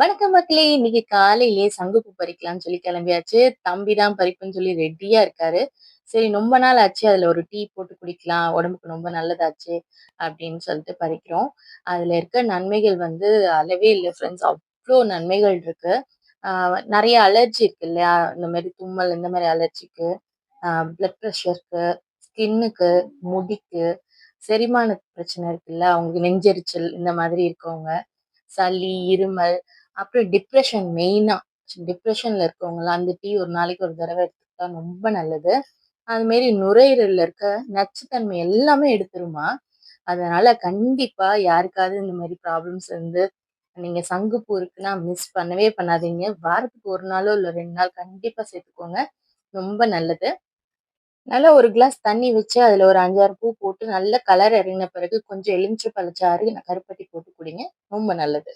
வணக்கம் மக்களே! இன்னைக்கு காலையிலேயே சங்குப்பூ பறிக்கலாம்னு சொல்லி கிளம்பியாச்சு. தம்பி தான் பறிப்புன்னு சொல்லி ரெடியா இருக்காரு. சரி ரொம்ப நாள் ஆச்சு. அதில் ஒரு டீ போட்டு குடிக்கலாம். உடம்புக்கு ரொம்ப நல்லதாச்சு அப்படின்னு சொல்லிட்டு பறிக்கிறோம். அதில் இருக்க நன்மைகள் வந்து அளவே இல்லை ஃப்ரெண்ட்ஸ். அவ்வளோ நன்மைகள் இருக்கு. நிறைய அலர்ஜி இருக்கு இல்லையா? இந்த மாதிரி தும்மல் இந்த மாதிரி அலர்ஜிக்கு, பிளட் ப்ரெஷருக்கு ஸ்கின்னுக்கு, முடிக்கு, செரிமான பிரச்சனை இருக்குல்ல, அவங்களுக்கு நெஞ்செரிச்சல் இந்த மாதிரி இருக்கவங்க, சளி, இருமல், அப்புறம் டிப்ரெஷன் மெயினாக டிப்ரெஷனில் இருக்கவங்களாம் அந்த டீ ஒரு நாளைக்கு ஒரு தடவை எடுத்துக்கிட்டா ரொம்ப நல்லது. அதுமாரி நுரையீரலில் இருக்க நச்சுத்தன்மை எல்லாமே எடுத்துருமா அதனால கண்டிப்பா யாருக்காவது இந்த மாதிரி ப்ராப்ளம்ஸ் இருந்து நீங்கள் சங்குப்பூ இருக்குன்னா மிஸ் பண்ணவே பண்ணாதீங்க. வாரத்துக்கு ஒரு நாளோ இல்லை ரெண்டு நாள் கண்டிப்பாக சேர்த்துக்கோங்க. ரொம்ப நல்லது. நல்லா ஒரு கிளாஸ் தண்ணி வச்சு அதில் ஒரு 5, 6 பூ போட்டு நல்ல கலர் இறங்கின பிறகு கொஞ்சம் எலுமிச்சை பழச்சாறு, கருப்பட்டி போட்டு குடிங்க. ரொம்ப நல்லது.